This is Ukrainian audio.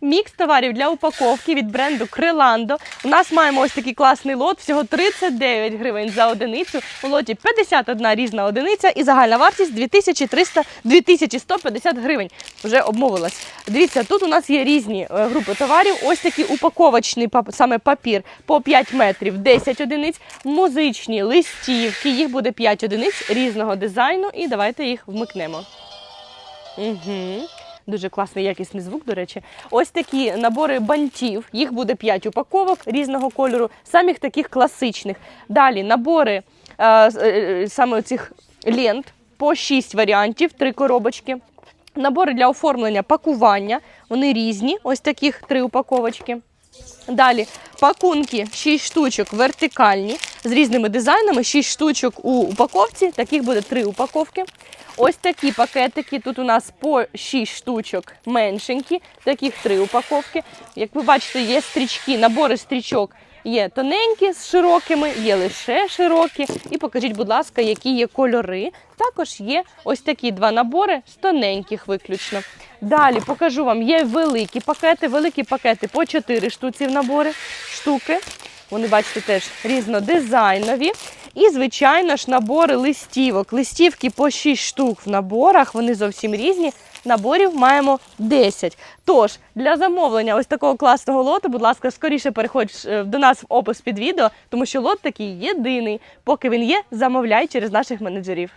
мікс товарів для упаковки від бренду Криландо. У нас маємо ось такий класний лот, всього 39 гривень за одиницю. У лоті 51 різна одиниця і загальна вартість 2300 2150 гривень. Вже обмовилась. Дивіться, тут у нас є різні е, групи товарів. Ось такий упаковочний саме папір по 5 метрів, 10 одиниць, музичні листівки. Їх буде 5 одиниць різного дизайну. І давайте їх вмикнемо. Угу. Дуже класний якісний звук, до речі. Ось такі набори бантів. Їх буде 5 упаковок різного кольору, самих таких класичних. Далі набори е, е, саме цих лент по 6 варіантів, 3 коробочки. Набори для оформлення пакування. Вони різні, ось таких три упаковочки. Далі пакунки 6 штучок вертикальні з різними дизайнами, 6 штучок у упаковці, таких буде 3 упаковки. Ось такі пакетики. Тут у нас по 6 штучок меншенькі, таких 3 упаковки. Як ви бачите, є стрічки, набори стрічок є тоненькі з широкими, є лише широкі. І покажіть, будь ласка, які є кольори. Також є ось такі два набори з тоненьких виключно. Далі покажу вам, є великі пакети, великі пакети по 4 штуці в набори штуки. Вони, бачите, теж різнодизайнові. І, звичайно ж, набори листівок. Листівки по 6 штук в наборах, вони зовсім різні. Наборів маємо 10. Тож, для замовлення ось такого класного лоту, будь ласка, скоріше переходь е, до нас в опис під відео, тому що лот такий єдиний. Поки він є, замовляй через наших менеджерів.